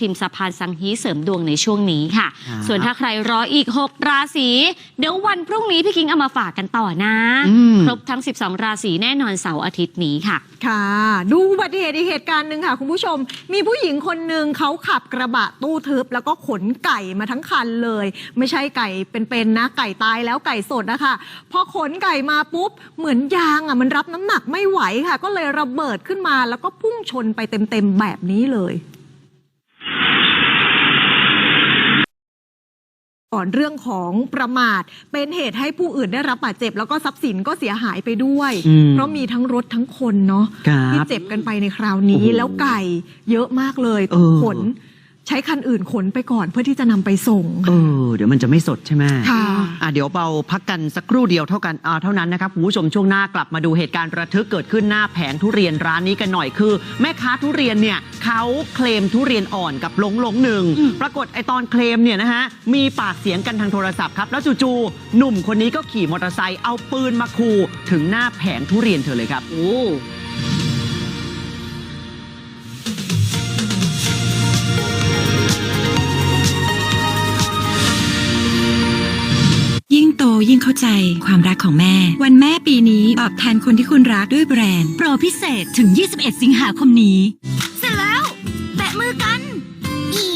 ทีมสะพานสังฮีเสริมดวงในช่วงนี้ค่ะครับส่วนถ้าใครรออีก 6 ราศี เดี๋ยววันพรุ่งนี้พี่คิงเอามาฝากกันต่อนะอืมครบทั้ง 12 ราศีแน่นอนเสาร์อาทิตย์นี้ค่ะ ค่ะ ดูอุบัติเหตุอีกเหตุการณ์หนึ่งค่ะ คุณผู้ชม มีผู้หญิงคนหนึ่งเขาขับกระบะตู้ทึบ แล้วก็ขนไก่มาทั้งคันเลย ไม่ใช่ไก่เป็นๆนะ ไก่ตายแล้วไก่สดนะคะพอขนไก่มาปุ๊บเหมือนยางอะมันรับน้ำหนักไม่ไหวค่ะ ก็เลยระเบิดขึ้นมาแล้วก็พุ่งชนไปเต็มๆแบบนี้เลย ก่อนเรื่องของประมาท เป็นเหตุให้ผู้อื่นได้รับบาดเจ็บ แล้วก็ทรัพย์สินก็เสียหายไปด้วย อืมเพราะมีทั้งรถทั้งคนเนาะครับที่เจ็บกันไปในคราวนี้ โอ้โหแล้วไก่เยอะมากเลยเออขน ใช้คันอื่นขนไปก่อนเพื่อที่จะนำไปส่งเออเดี๋ยวมันจะไม่สดใช่ไหมค่ะ อะเดี๋ยวเบาพักกันสักครู่เดียวเท่ากันอ่าเท่านั้นนะครับคุณผู้ชมช่วงหน้ากลับมาดูเหตุการณ์ระทึกเกิดขึ้นหน้าแผงทุเรียนร้านนี้กันหน่อยคือ แม่ค้าทุเรียนเนี่ยเขาเคลมทุเรียนอ่อนกับหลงหลงหนึ่งปรากฏไอตอนเคลมเนี่ยนะฮะมีปากเสียงกันทางโทรศัพท์ครับแล้วจู่ๆหนุ่มคนนี้ก็ขี่มอเตอร์ไซค์เอาปืนมาขู่ถึงหน้าแผงทุเรียนเธอเลยครับ โอ้ ยิ่งโตยิ่งเข้าใจความรักของแม่ วันแม่ปีนี้ตอบแทนคนที่คุณรักด้วยแบรนด์ โปรพิเศษถึง 21 สิงหาคมนี้ เสร็จแล้ว แปะมือกัน อี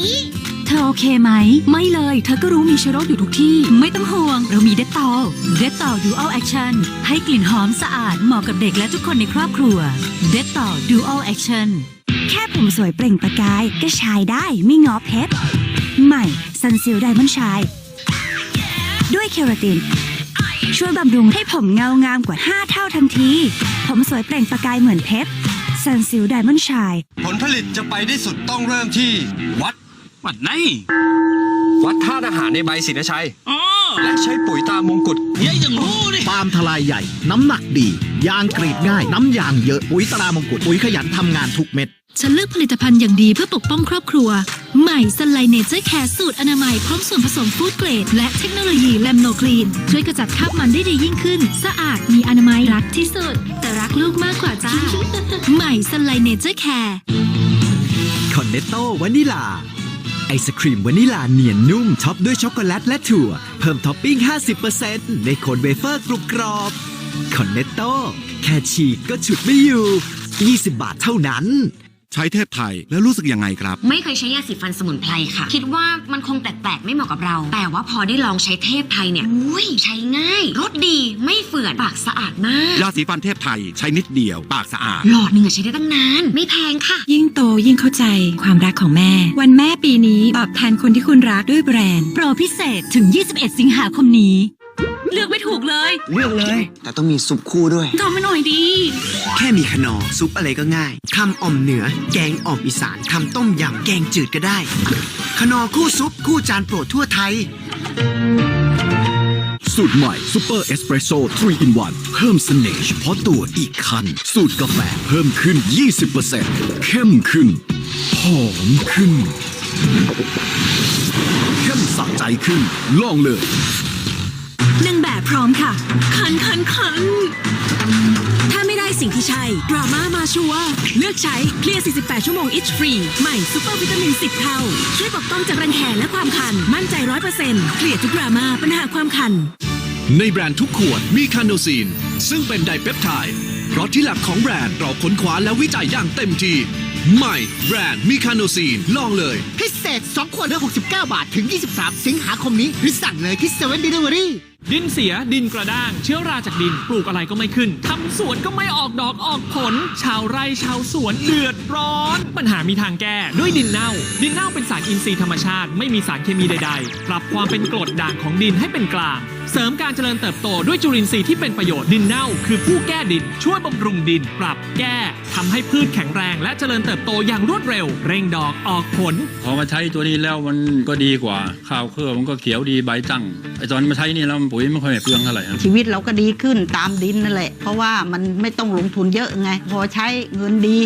เธอโอเคไหม ไม่เลย เธอก็รู้มีเชื้อโรคอยู่ทุกที่ ไม่ต้องห่วง เรามีเดตตอลเดตตอลดูอัลแอคชั่นให้กลิ่นหอมสะอาดเหมาะกับเด็กและทุกคนในครอบครัวเดตตอลดูอัลแอคชั่นแค่ผมสวยเปล่งประกายก็ชายได้ไม่งอเพชรใหม่ซันซิลไดมอนชาย ด้วยเคราติน ช่วยบำรุงให้ผมเงางามกว่า 5 เท่าทันที ผมสวยเปล่งประกายเหมือนเพชรซันซิลไดมอนชาย ผลผลิตจะไปได้สุดต้องเริ่มที่วัดวัดไหน วัดท่าตุอาหารในใบสินชัย อ๋อ และใช้ปุ๋ยตามมงกุฎเย้ยอย่างรู้ดิปาล์มทลายใหญ่ น้ำหนักดี ยางกรีดง่าย น้ำยางเยอะ ปุ๋ยตรามงกุฎ ปุ๋ยขยันทำงานทุกเม็ด ฉันเลือกผลิตภัณฑ์อย่างดีเพื่อปกป้องครอบครัว ใหม่สไลเนเจอร์แคร์สูตรอนามัยพร้อมส่วนผสมฟู้ดเกรด และเทคโนโลยีแลมโนคลีน ช่วยกระจัดคราบมันได้ดียิ่งขึ้น สะอาดมีอนามัยรักที่สุด แต่รักลูกมากกว่าจ้า ใหม่สไลเนเจอร์แคร์คอนเนตโต้วานิลา ไอศครีมวานิลาเนียนนุ่มท็อปด้วยช็อกโกแลตและถั่ว เพิ่มท็อปปิ้ง 50%ในโคนเวเฟอร์กรุบกรอบคอนเนตโต้แค่ฉีกก็ฉุดไม่อยู่ 20 บาทเท่านั้น ใช้เทพไทยแล้วรู้สึกยังไงครับ ไม่เคยใช้ยาสีฟันสมุนไพรค่ะ คิดว่ามันคงแปลกๆไม่เหมาะกับเรา แต่ว่าพอได้ลองใช้เทพไทยเนี่ยอุ้ยใช้ง่ายรสดีไม่เฝื่อนปากสะอาดมากยาสีฟันเทพไทยใช้นิดเดียว ปากสะอาด หลอดหนึ่งอะใช้ได้ตั้งนาน ไม่แพงค่ะ ยิ่งโตยิ่งเข้าใจความรักของแม่ วันแม่ปีนี้ตอบแทนคนที่คุณรักด้วยแบรนด์ โปรพิเศษถึง 21 สิงหาคมนี้ เลือกไม่ถูกเลยเลือกเลย แต่ต้องมีซุปคู่ด้วย ทำมาหน่อยดี แค่มีขนอซุปอะไรก็ง่ายทำอ่อมเหนือ แกงอ่อมอีสานทำต้มยำแกงจืดก็ได้ ขนอคู่ซุปคู่จานโปรดทั่วไทย สูตรใหม่ซูเปอร์เอสเปรสโซ่3 in 1เพิ่มเสน่ห์เฉพาะตัวอีกคัน สูตรกาแฟเพิ่มขึ้น 20%เข้มขึ้น หอมขึ้น เข้มสะใจขึ้น ลองเลยนางแบบ พร้อมค่ะ คันคันคันถ้าไม่ได้สิ่งที่ใช่ดราม่ามาชัวร์เลือกใช้เคลียร์ 48 ชั่วโมง itch free ใหม่ซูเปอร์วิตามิน 10 เท่า ช่วยปกป้องจากรังแคและความคัน มั่นใจ 100%เคลียร์ทุกดราม่าปัญหาความคัน ในแบรนด์ทุกขวดมีคาโนซีน ซึ่งเป็นไดเปปไทด์เพราะที่หลักของแบรนด์เราค้นคว้าและวิจัยอย่างเต็มที่ใหม่แบรนด์มีคาโนซีน ลองเลย พิเศษ 2 ขวดเหลือ69 บาท ถึง 23 สิงหาคมนี้หรือสั่งเลยที่7 Delivery ดินเสียดินกระด้าง เชื้อราจากดินปลูกอะไรก็ไม่ขึ้นทำสวนก็ไม่ออกดอกออกผล ชาวไร่ชาวสวนเดือดร้อน ปัญหามีทางแก้ด้วยดินเน่า ดินเน่าเป็นสารอินทรีย์ธรรมชาติ ไม่มีสารเคมีใด ๆ ปรับความเป็นกรดด่างของดินให้เป็นกลาง เสริมการเจริญเติบโตด้วยจุลินทรีย์ที่เป็นประโยชน์ดินเน่า คือผู้แก้ดิน ช่วยบำรุงดิน ปรับแก้ทำให้พืชแข็งแรงและเจริญเติบโตอย่างรวดเร็ว เร่งดอกออกผล พอมาใช้ตัวนี้แล้วมันก็ดีกว่า ข้าวเครือมันก็เขียวดีใบตั้งไอตอนมาใช้นี่แล้วปุ๋ยไม่ค่อยเปลืองเท่าไหร่นะชีวิตเราก็ดีขึ้นตามดินนั่นแหละ เพราะว่ามันไม่ต้องลงทุนเยอะไง พอใช้เงินดี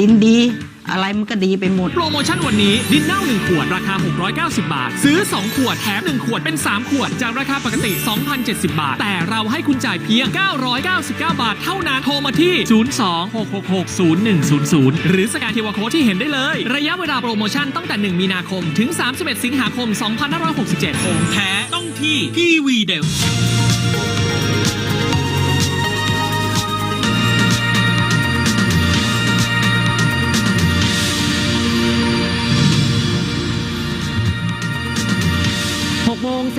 ดินดี อะไรมันก็ดีไปหมด โปรโมชั่นวันนี้ดินเน่า1ขวด ราคา 690 บาท ซื้อ 2 ขวด แถม 1 ขวดเป็น 3 ขวด จากราคาปกติ 2,070 บาท แต่เราให้คุณจ่ายเพียง 999 บาท เท่านั้น โทรมาที่ 02-666-0100 หรือสแกนเคอร์โค้ดที่เห็นได้เลย ระยะเวลาโปรโมชั่นตั้งแต่ 1 มีนาคม ถึง 31 สิงหาคม 2567ของแท้ต้องที่ทีวีเดล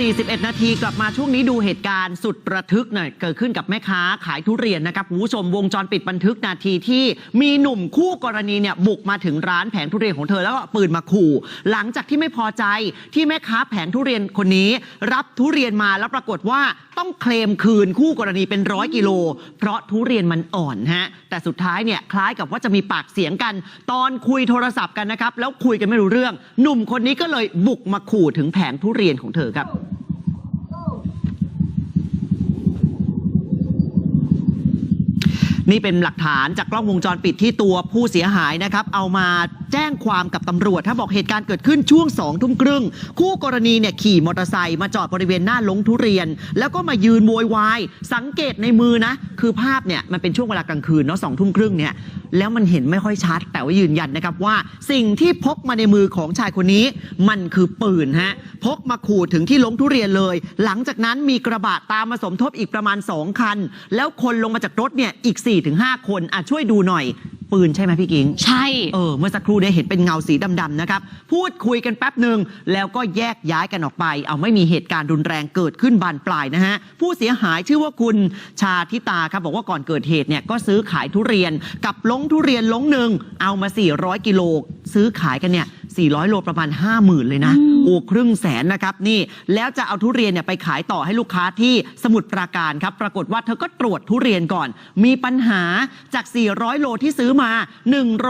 41 นาทีกลับมาช่วงนี้ดูเหตุการณ์สุดระทึกหน่อยเกิดขึ้นกับแม่ค้าขายทุเรียนนะครับผู้ชมวงจรปิดบันทึกนาทีที่มีหนุ่มคู่กรณีเนี่ยบุกมาถึงร้านแผงทุเรียนของเธอแล้วก็ปืนมาขู่ หลังจากที่ไม่พอใจที่แม่ค้าแผงทุเรียนคนนี้ รับทุเรียนมาแล้วปรากฏว่าต้องเคลมคืนคู่กรณีเป็นร้อยกิโล เพราะทุเรียนมันอ่อนฮะแต่สุดท้ายเนี่ยคล้ายกับว่าจะมีปากเสียงกัน ตอนคุยโทรศัพท์กันนะครับแล้วคุยกันไม่รู้เรื่อง หนุ่มคนนี้ก็เลยบุกมาขู่ถึงแผงทุเรียนของเธอครับ นี่เป็นหลักฐานจากกล้องวงจรปิดที่ตัวผู้เสียหายนะครับ เอามาแจ้งความกับตำรวจ ถ้าบอกเหตุการณ์เกิดขึ้นช่วงสองทุ่มครึ่ง คู่กรณีเนี่ยขี่มอเตอร์ไซค์มาจอดบริเวณหน้าลงทุเรียน แล้วก็มายืนโวยวาย สังเกตในมือนะ คือภาพเนี่ยมันเป็นช่วงเวลากลางคืนเนาะสองทุ่มครึ่งเนี่ยแล้วมันเห็นไม่ค่อยชัด แต่ว่ายืนยันนะครับว่า สิ่งที่พกมาในมือของชายคนนี้ มันคือปืนฮะพกมาขู่ถึงที่ลงทุเรียนเลย หลังจากนั้นมีกระบะตามมาสมทบอีกประมาณ 2 คัน แล้วคนลงมาจากรถเนี่ยอีก4-5คนอะช่วยดูหน่อย ปืนใช่ไหมพี่กิง ใช่ เออเมื่อสักครู่ได้เห็นเป็นเงาสีดำๆนะครับ พูดคุยกันแป๊บหนึ่งแล้วก็แยกย้ายกันออกไป เอาไม่มีเหตุการณ์รุนแรงเกิดขึ้นบานปลายนะฮะ ผู้เสียหายชื่อว่าคุณชาทิตาครับบอกว่าก่อนเกิดเหตุเนี่ยก็ซื้อขายทุเรียนกับลงทุเรียนลงหนึ่งเอามา 400 กิโลซื้อขายกันเนี่ย 400 โลประมาณ 50,000 เลยนะ โอ้ครึ่งแสนนะครับนี่ แล้วจะเอาทุเรียนเนี่ยไปขายต่อให้ลูกค้าที่สมุทรปราการครับ ปรากฏว่าเธอก็ตรวจทุเรียนก่อน มีปัญหาจาก 400 โลที่ซื้อมา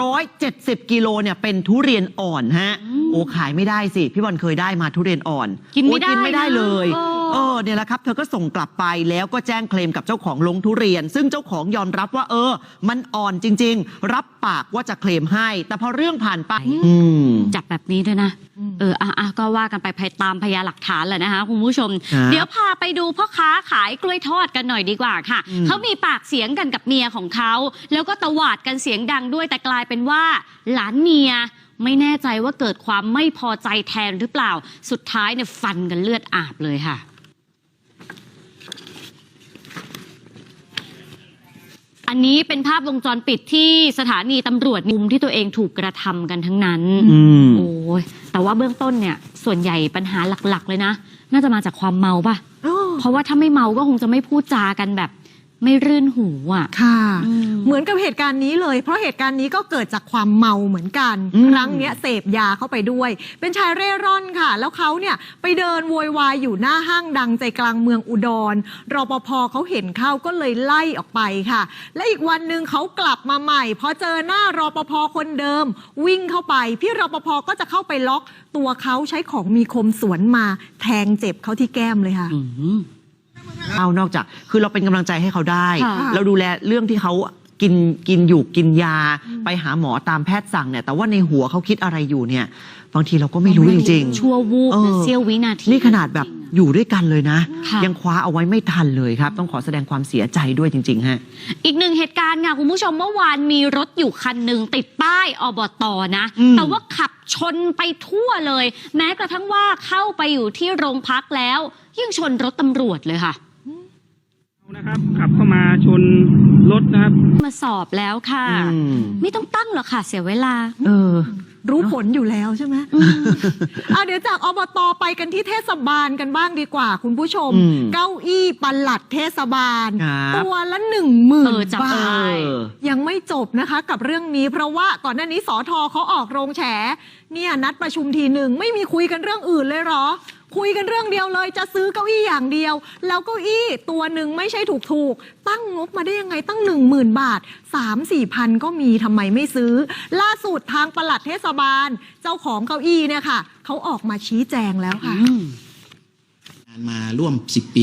170 กิโลเนี่ยเป็นทุเรียนอ่อนฮะ โอ้ขายไม่ได้สิ พี่บอลเคยได้มาทุเรียนอ่อนกินไม่โอ้ได้กินไม่ได้นะเลย เออ เออเนี่ยแหละครับ เธอก็ส่งกลับไปแล้วก็แจ้งเคลมกับเจ้าของลงทุเรียน ซึ่งเจ้าของยอมรับว่า เออ มันอ่อนจริง ๆ รับปากว่าจะเคลมให้ แต่พอเรื่องผ่านไปอืม จับแบบนี้ด้วยนะ เอออะอะก็ว่ากันไปภายตามพยานหลักฐานแหละนะคะคุณผู้ชม ครับเดี๋ยวพาไปดูพ่อค้าขายกล้วยทอดกันหน่อยดีกว่าค่ะ อืม เขามีปากเสียงกันกับเมียของเขา แล้วก็ตวาดกันเสียงดังด้วยแต่กลายเป็นว่า หลานเมียไม่แน่ใจว่าเกิดความไม่พอใจแทนหรือเปล่า สุดท้ายเนี่ยฟันกันเลือดอาบเลยค่ะ อันนี้เป็นภาพวงจรปิดที่สถานีตำรวจมุมที่ตัวเองถูกกระทำกันทั้งนั้นอืม โอ้ยแต่ว่าเบื้องต้นเนี่ย ส่วนใหญ่ปัญหาหลักๆ เลยนะ น่าจะมาจากความเมาป่ะอ้อเพราะว่าถ้าไม่เมาก็คงจะไม่พูดจากันแบบ ไม่รื่นหูอะ ค่ะ อืมเหมือนกับเหตุการณ์นี้เลย เพราะเหตุการณ์นี้ก็เกิดจากความเมาเหมือนกัน อืม ครั้งเนี้ยเสพยาเข้าไปด้วย เป็นชายเร่ร่อนค่ะ แล้วเขาเนี่ยไปเดินโวยวายอยู่หน้าห้างดังใจกลางเมืองอุดรรปภเขาเห็นเข้าก็เลยไล่ออกไปค่ะ และอีกวันหนึ่งเขากลับมาใหม่พอเจอหน้ารปภคนเดิม วิ่งเข้าไป พี่รปภก็จะเข้าไปล็อกตัวเขาใช้ของมีคมสวนมาแทงเจ็บเขาที่แก้มเลยค่ะ อืม เอานอกจาก คือเราเป็นกำลังใจให้เขาได้ ค่ะ เราดูแลเรื่องที่เขากินกินอยู่กินยา ไปหาหมอตามแพทย์สั่งเนี่ย แต่ว่าในหัวเขาคิดอะไรอยู่เนี่ย บางทีเราก็ไม่รู้จริงชั่ววูบเออ นะเสี้ยววินาทีๆนี่ขนาดแบบอยู่ด้วยกันเลยนะ ค่ะ ยังคว้าเอาไว้ไม่ทันเลยครับ ต้องขอแสดงความเสียใจด้วยจริง ๆ ฮะ อีกหนึ่งเหตุการณ์ค่ะ คุณผู้ชมเมื่อวานมีรถอยู่คันหนึ่งติดป้ายอบตนะ อืมแต่ว่าขับชนไปทั่วเลย แม้กระทั่งว่าเข้าไปอยู่ที่โรงพักแล้วยังชนรถตำรวจเลยค่ะ นะครับขับเข้ามาชนรถนะครับ มาสอบแล้วค่ะอืมไม่ต้องตั้งหรอกค่ะ เสียเวลา เออ รู้ผลอยู่แล้วใช่ไหมอะเดี๋ยวจากอบตไปกันที่เทศบาลกันบ้างดีกว่า คุณผู้ชม อืมเก้าอี้ปลัดเทศบาล ครับ ตัวละหนึ่งหมื่นเออจำบาได้ทยังไม่จบนะคะกับเรื่องนี้เพราะว่าก่อนหน้านี้สอทอเขาออกโรงแฉเนี่ยนัดประชุมทีหนึ่งไม่มีคุยกันเรื่องอื่นเลยเหรอ คุยกันเรื่องเดียวเลย จะซื้อเก้าอี้อย่างเดียว แล้วเก้าอี้ตัวหนึ่งไม่ใช่ถูกถูกๆตั้งงบมาได้ยังไงตั้งหนึ่งหมื่นบาทสามสี่พันก็มีทำไมไม่ซื้อ ล่าสุดทางปลัดเทศบาล เจ้าของเก้าอี้เนี่ยค่ะเขาออกมาชี้แจงแล้วค่ะอืมมาร่วม 10 ปี